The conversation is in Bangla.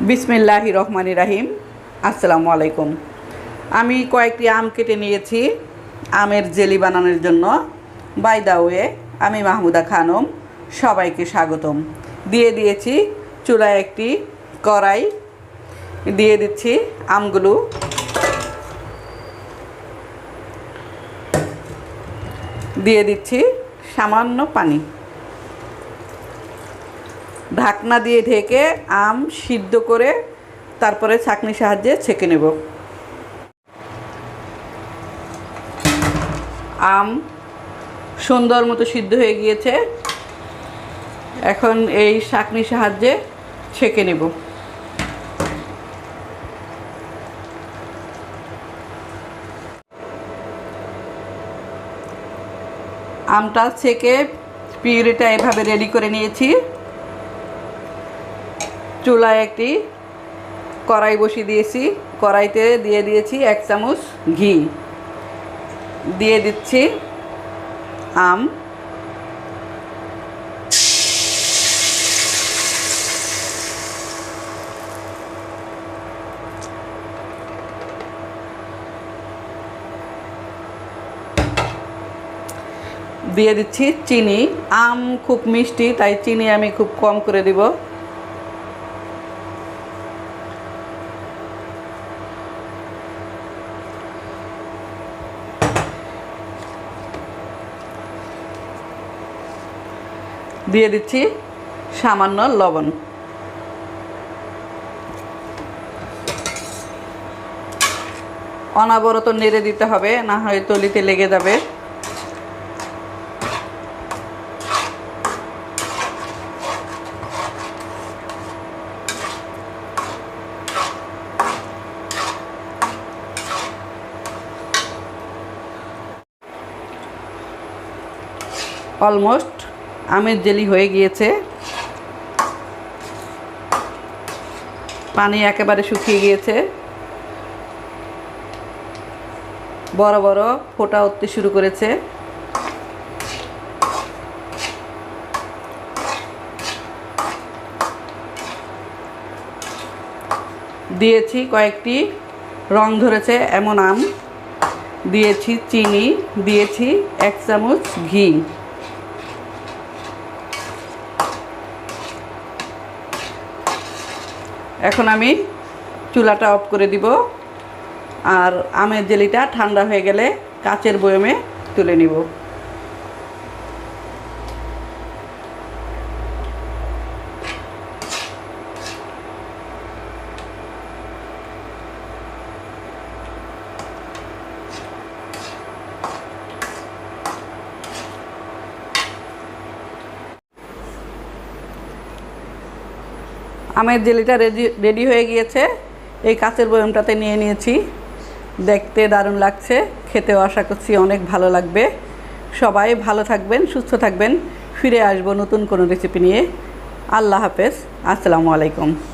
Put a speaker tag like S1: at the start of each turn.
S1: বিসমিল্লাহি রহমানি রাহিম। আসসালামু আলাইকুম। আমি কয়েকটি আম কেটে নিয়েছি। আমের জেলি বানানোর জন্য। বাই দা ওয়ে আমি মাহমুদা খানম। সবাইকে স্বাগতম। দিয়ে দিয়েছি চুলায় একটি কড়াই। দিয়ে দিচ্ছি আমগুলো। দিয়ে দিচ্ছি সামান্য পানি। ঢাকনা দিয়ে ঢেকে আম সিদ্ধ করে তারপরে ছাঁকনির সাহায্যে ছেঁকে নেব। আম সুন্দর মতো সিদ্ধ হয়ে গিয়েছে। এখন এই ছাঁকনির সাহায্যে ছেঁকে নেব। আমটা ছেঁকে পিউরিটা এভাবে রেডি করে নিয়েছি। চুলায় একটি কড়াই বসিয়ে দিয়েছি। কড়াইতে দিয়ে দিয়েছি এক চামচ ঘি। দিয়ে দিচ্ছি আম। দিয়ে দিচ্ছি চিনি। আম খুব মিষ্টি, তাই চিনি আমি খুব কম করে দিব। দিয়ে দিচ্ছি সামান্য লবণ। অনাবরত নেড়ে দিতে হবে না হয় তলিতে লেগে যাবে। অলমোস্ট আমের জেলি হয়ে গিয়েছে। পানি একেবারে শুকিয়ে গিয়েছে। বড় বড় ফোঁটা উঠতে শুরু করেছে। দিয়েছি কয়েকটি রং ধরেছে এমন আম। দিয়েছি চিনি, দিয়েছি এক চামচ ঘি। এখন আমি চুলাটা অফ করে দিব আর আমের জেলিটা ঠান্ডা হয়ে গেলে কাচের বয়মে তুলে নিব। আমের জেলিটা রেডি রেডি হয়ে গিয়েছে। এই কাঁচের বয়মটাতে নিয়ে নিয়েছি। দেখতে দারুণ লাগছে। খেতেও আশা করছি অনেক ভালো লাগবে। সবাই ভালো থাকবেন, সুস্থ থাকবেন। ফিরে আসব নতুন কোনো রেসিপি নিয়ে। আল্লাহ হাফেজ। আসসালামু আলাইকুম।